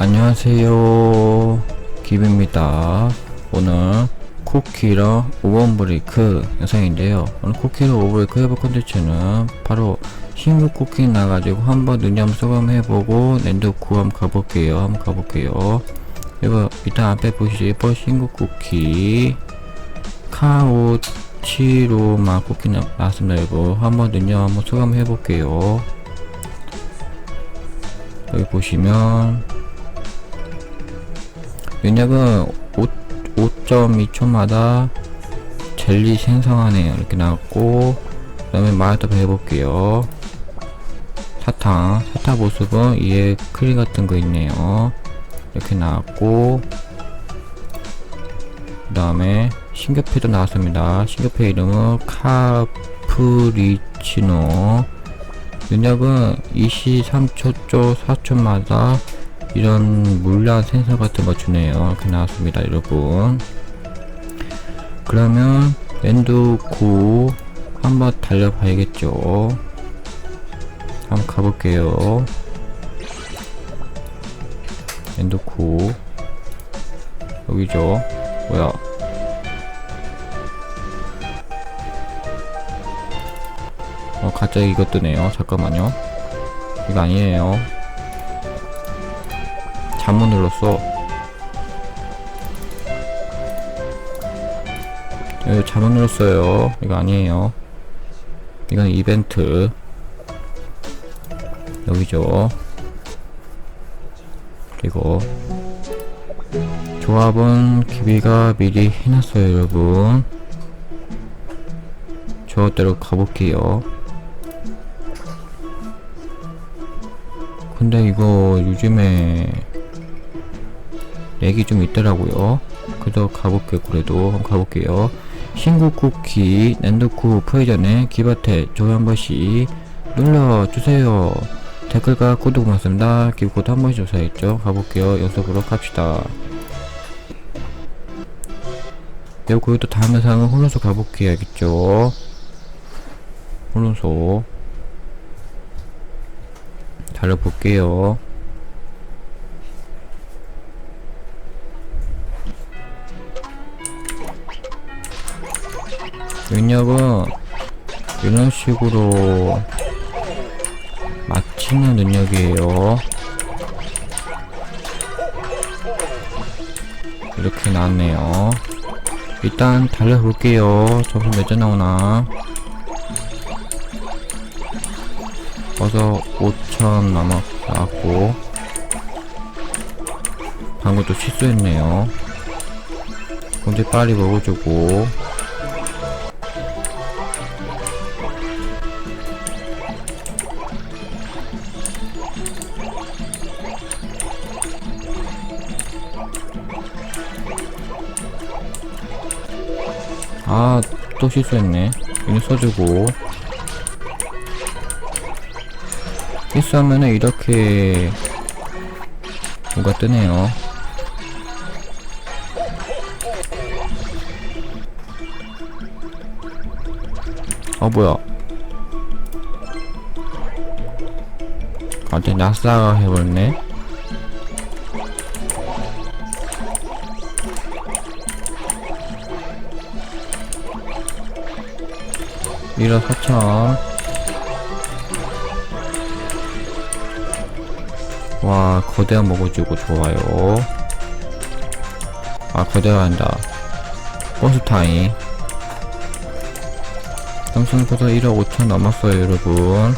안녕하세요. 기브입니다. 오늘 쿠키랑 오븐브레이크 영상인데요. 오늘 쿠키랑 오븐브레이크 해볼 컨텐츠는 바로 신규 쿠키 나가지고 한번 눈이 한번 소감 해보고 랜드 구 한번 가볼게요. 한번 가볼게요. 이거 일단 앞에 보시죠 신규 쿠키. 카오치로마 쿠키 나- 나왔습니다 이거 한번 눈이 한번 소감 해볼게요. 여기 보시면 윤약은 5.2초마다 젤리 생성하네요. 이렇게 나왔고, 그 다음에 마라도 해볼게요. 사탕. 사탕 모습은 이에 크림 같은 거 있네요. 이렇게 나왔고, 그 다음에 신규패도 나왔습니다. 신규패 이름은 카프리치노. 윤약은 23초, 4초마다 이런 물량 센서 같은 거 주네요. 이렇게 나왔습니다, 여러분. 그러면 랜드 9 한번 달려봐야겠죠. 한번 가볼게요. 랜드 9 여기죠. 뭐야? 어, 갑자기 이거 뜨네요. 잠깐만요. 이거 아니에요. 잘못 눌렀어. 이거 잘못 눌렀어요. 이거 아니에요. 이건 이벤트. 여기죠. 그리고 조합은 기비가 미리 해놨어요, 여러분. 조합대로 가볼게요. 근데 이거 요즘에 렉이 좀 있더라고요. 그래도 가볼게요. 그래도 한번 가볼게요. 신구 쿠키 랜드쿠 포이전에 기바테 좋아요 한 번씩 눌러주세요. 댓글과 구독 고맙습니다. 기구도 한 번씩 주셔야겠죠. 가볼게요. 연속으로 갑시다. 네, 그리고 또 다음 영상은 혼론소 가볼게요. 알겠죠? 혼론소 달려볼게요. 능력은 이런 식으로 맞히는 능력이에요. 이렇게 나왔네요. 일단 달려볼게요. 점수 몇 점 나오나. 어서 5천 남았, 나왔고. 방금 또 실수했네요. 문제 빨리 먹어주고. 아, 또 실수했네. 이거 써주고. 실수하면은 이렇게 뭐가 뜨네요. 어, 뭐야. 갑자기 낙사가 해버렸네. 미러 4천 와 거대한 먹어주고 좋아요. 아 거대가 한다. 버스타임 삼성 벌써 1억 5천 넘었어요 여러분.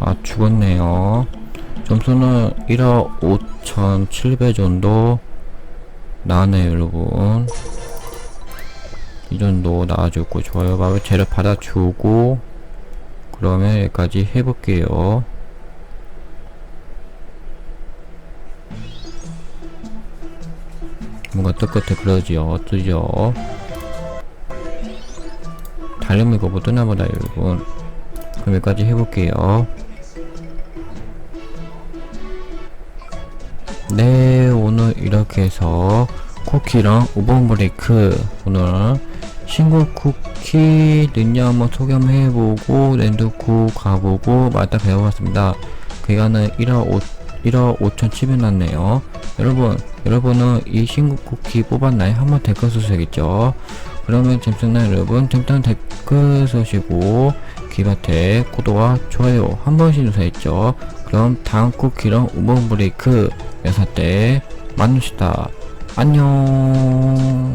아 죽었네요 점수는 1억 5,700 정도 나네요 여러분. 이 정도 나와주고 좋아요 밥을 재료 받아주고 그러면 여기까지 해볼게요. 뭔가 똑같아 그러지요 뜨죠? 이거 뭐 뜨나보다 여러분. 그럼 여기까지 해볼게요 네 오늘 이렇게 해서 쿠키랑 오븐 브레이크 오늘 신고 쿠키 능력 한번 소개 한번 해보고 랜드쿠 가보고 맞다 배워봤습니다. 기간은 1화 5, 1화 5,700 났네요. 여러분, 여러분은 이 신고 쿠키 뽑았나요? 한번 댓글 쓰셔야겠죠. 그러면 재밌었나요 여러분? 재밌다면 댓글 쓰시고 기밭에 구독과 좋아요 한 번씩 누르셨죠. 그럼 다음 쿠키랑 우먼 브레이크 영상 때 만납시다. 안녕.